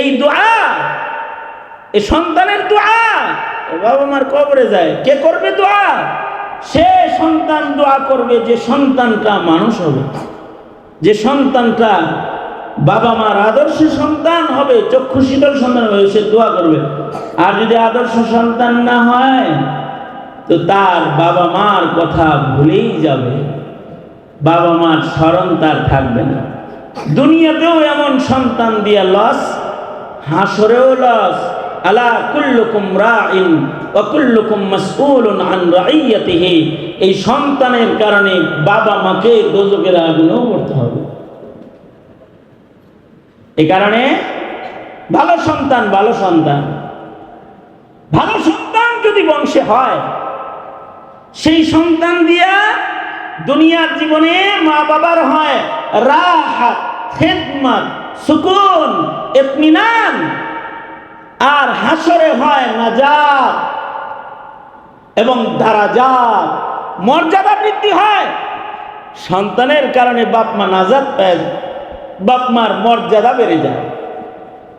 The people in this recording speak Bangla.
এই দোয়া এই সন্তানের দোয়া বাবা মার কবরে যায়। কে করবে দোয়া? সে সন্তান দোয়া করবে যে সন্তানটা মানুষ হবে। যে সন্তানটা বাবা মার আদর্শ সন্তান হবে, চক্ষু শীতল সন্তান হবে, সে দোয়া করবে। আর যদি আদর্শ সন্তান না হয়, তো তার বাবা মার কথা ভুলেই যাবে। বাবা মার স্মরণ তার থাকবে না। দুনিয়াতেও এমন সন্তান দিয়া লস হাসরেও লস। আলা কুল্লুকুম রাইন ওয়া কুল্লুকুম মাসউলুন আন রাইয়াতিহি। এই সন্তানের কারণে বাবা মাকে দোজকের আগুনেও করতে হবে। এই কারণে ভালো সন্তান ভালো সন্তান। ভালো সন্তান যদি বংশে হয়, সেই সন্তান দিয়া দুনিয়ার জীবনে মা বাবার হয়। রাহাত খেদমত। সুকুন এতমিনান আর হাসরে হয় নাজাত এবং দারাজাত। মর্যাদা বৃদ্ধি হয়। সন্তানের কারণে বাপমা নাজাত পায় বাপমার মর্যাদা বেড়ে যায়।